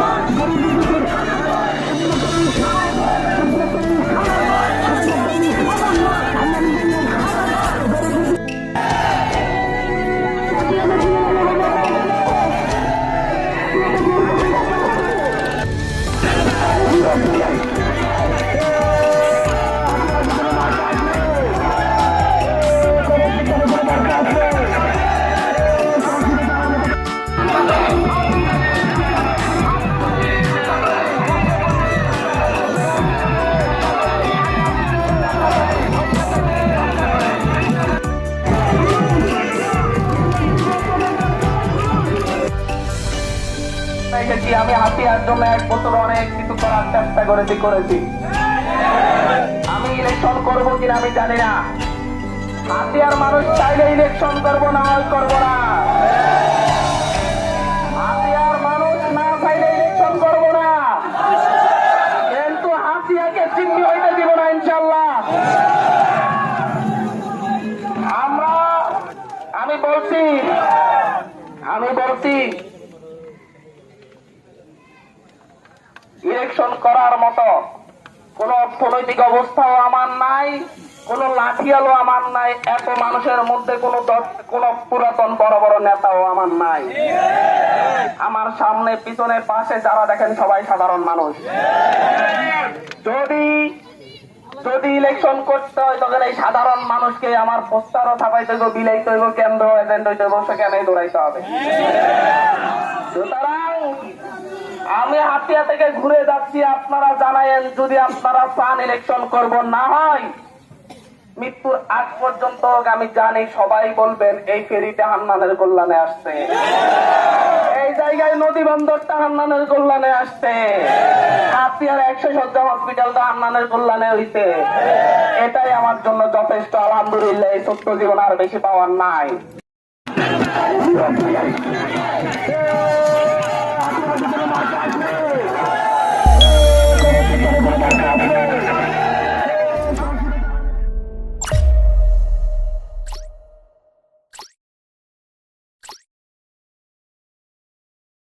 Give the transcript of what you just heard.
Vamos. দেখেছি আমি হাতিয়ার জন্য এক বছর অনেক কিছু করার চেষ্টা করেছি করেছি। আমি ইলেকশন করব কিনা আমি জানি না। হাতিয়ার মানুষ চাইলে ইলেকশন করব না হয় করব না। হাতিয়ার মানুষ না চাইলে ইলেকশন করব না। কিন্তু হাতিয়াকে চিহ্নি হইতে দিব না ইনশাল্লাহ আমরা, আমি বলছি আমি বলছি ইলেকশন করার মতো। কোন অর্থনৈতিক অবস্থাও আমার নাই, কোন লাঠিয়ালও আমার নাই, এত মানুষের মধ্যে কোন কোন পুরাতন বড় বড় নেতাও আমার নাই। আমার সামনে পিছনে পাশে যারা দেখেন সবাই সাধারণ মানুষ। যদি যদি ইলেকশন করতে হয় তখন এই সাধারণ মানুষকে আমার পোস্টারও ছাপাইতে হইব বিলাইতে হইব কেন্দ্র এজেন্ট হইতে হইব সেখানে দৌড়াইতে হবে? সুতরাং আমি হাতিয়া থেকে ঘুরে যাচ্ছি, আপনারা জানায়েন, যদি আপনারা চান ইলেকশন করব, না হয় মৃত্যুর আগ পর্যন্ত আমি জানি সবাই বলবেন, এই ফেরিটা হান্নানের কল্যাণে আসছে। এই জায়গায় নদী বন্দরটা হান্নানের কল্যাণে আসছে। হাতিয়ার একশো সজ্জা হসপিটালটা হান্নানের কল্যাণে হইছে। এটাই আমার জন্য যথেষ্ট, আলহামদুলিল্লাহ, এই সত্য জীবন আর বেশি পাওয়ার নাই।